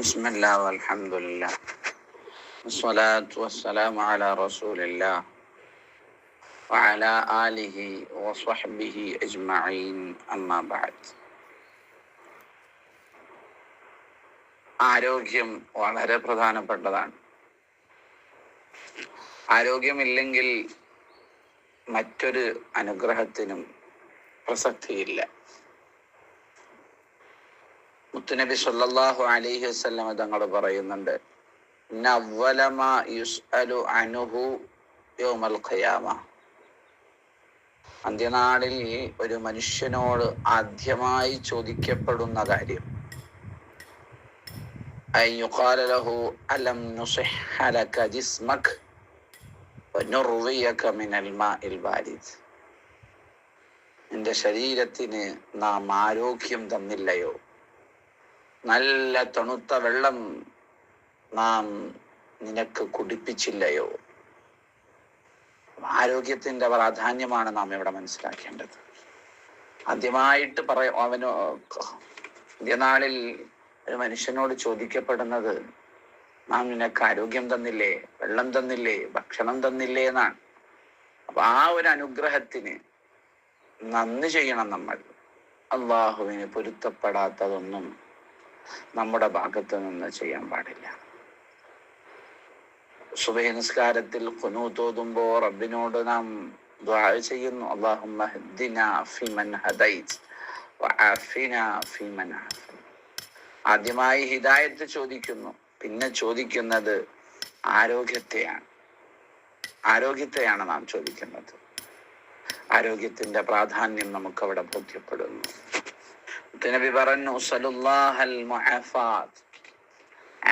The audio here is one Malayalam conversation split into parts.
بسم الله والحمد لله والصلاة والسلام على رسول الله وعلى آله وصحبه أجمعين أما بعد ആരോഗ്യം വളരെ പ്രധാനപ്പെട്ടതാണ് ആരോഗ്യമില്ലെങ്കിൽ മറ്റൊരു അനുഗ്രഹത്തിനും പ്രസക്തിയില്ല മുത്തുനബി സല്ലാഹു അലൈഹി വസ്ലം തങ്ങൾ പറയുന്നുണ്ട് അന്ത്യനാളിൽ ഒരു മനുഷ്യനോട് ആദ്യമായി ചോദിക്കപ്പെടുന്ന കാര്യം നിന്റെ ശരീരത്തിന് നാം ആരോഗ്യം തന്നില്ലയോ? നല്ല തണുത്ത വെള്ളം നാം നിനക്ക് കുടിപ്പിച്ചില്ലയോ? ആരോഗ്യത്തിന്റെ പ്രാധാന്യമാണ് നാം ഇവിടെ മനസ്സിലാക്കേണ്ടത്. ആദ്യമായിട്ട് പറയും അവനോ നാളിൽ ഒരു മനുഷ്യനോട് ചോദിക്കപ്പെടുന്നത് നാം നിനക്ക് ആരോഗ്യം തന്നില്ലേ? വെള്ളം തന്നില്ലേ? ഭക്ഷണം തന്നില്ലേ? എന്നാണ്. അപ്പൊ ആ ഒരു അനുഗ്രഹത്തിന് നന്ദി ചെയ്യണം നമ്മൾ. അള്ളാഹുവിന് പൊരുത്തപ്പെടാത്തതൊന്നും നമ്മുടെ ഭാഗത്ത് നിന്ന് ചെയ്യാൻ പാടില്ല. സുബഹി നിസ്കാരത്തിൽ കുനു തോതുമ്പോ റബ്ബിനോട് നാം ദ്വാ ചെയ്യുന്നു. ആദ്യമായി ഹിദായത്ത് ചോദിക്കുന്നു. പിന്നെ ചോദിക്കുന്നത് ആരോഗ്യത്തെയാണ്. ആരോഗ്യത്തെയാണ് നാം ചോദിക്കുന്നത്. ആരോഗ്യത്തിന്റെ പ്രാധാന്യം നമുക്കവിടെ ബോധ്യപ്പെടുന്നു. നബി പറഞ്ഞു സലുല്ലാഹൽ മുഅഫാത്ത്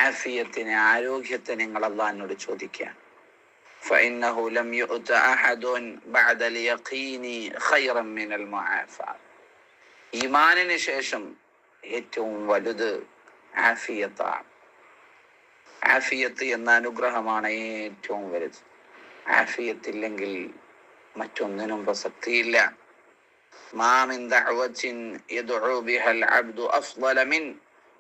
ആഫിയത്തിന് ആരോഗ്യത്തെ നിങ്ങൾ അള്ളാഹിനോട് ചോദിക്കാൻ فإنه لم يؤت أحد بعد اليقين خيرا من المعافاة ഈമാനിന് ശേഷം ഏറ്റവും വലുത് ആഫിയത്താണ് ആഫിയത്ത് എന്ന അനുഗ്രഹമാണ് ഏറ്റവും വലുത് ആഫിയത്തില്ലെങ്കിൽ മറ്റൊന്നിനും പ്രസക്തിയില്ല ما من دعوة يدعو بها العبد أفضل من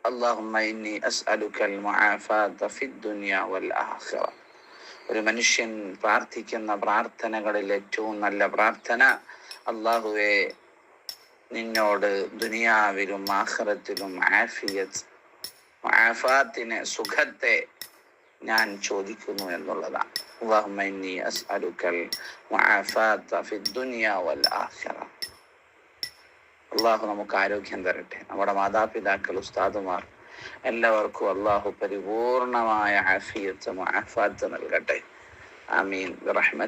اللهم إني أسألك المعافاة في الدنيا والآخرة ഒരു മനുഷ്യൻ പ്രാർത്ഥിക്കുന്ന പ്രാർത്ഥനകളിൽ ഏറ്റവും നല്ല പ്രാർത്ഥന അള്ളാഹുവെ നിന്നോട് ദുനിയാവിലും ആഖിറത്തിലും ആഫിയത്ത് ആഫാത്തിന് സുഖത്തെ ഞാൻ ചോദിക്കുന്നു എന്നുള്ളതാണ് അള്ളാഹുമ്മ ഇന്നി അസ്അലുക്കൽ മുആഫാത്ത ഫി ദുനിയ വൽ ആഖിറ അള്ളാഹു നമുക്ക് ആരോഗ്യം തരട്ടെ. നമ്മുടെ മാതാപിതാക്കൾ ഉസ്താദുമാർ എല്ലാവർക്കും അള്ളാഹു പരിപൂർണമായ ആഫിയത്ത് മുആഫാത്ത് നൽകട്ടെ. ആമീൻ. റഹ്മ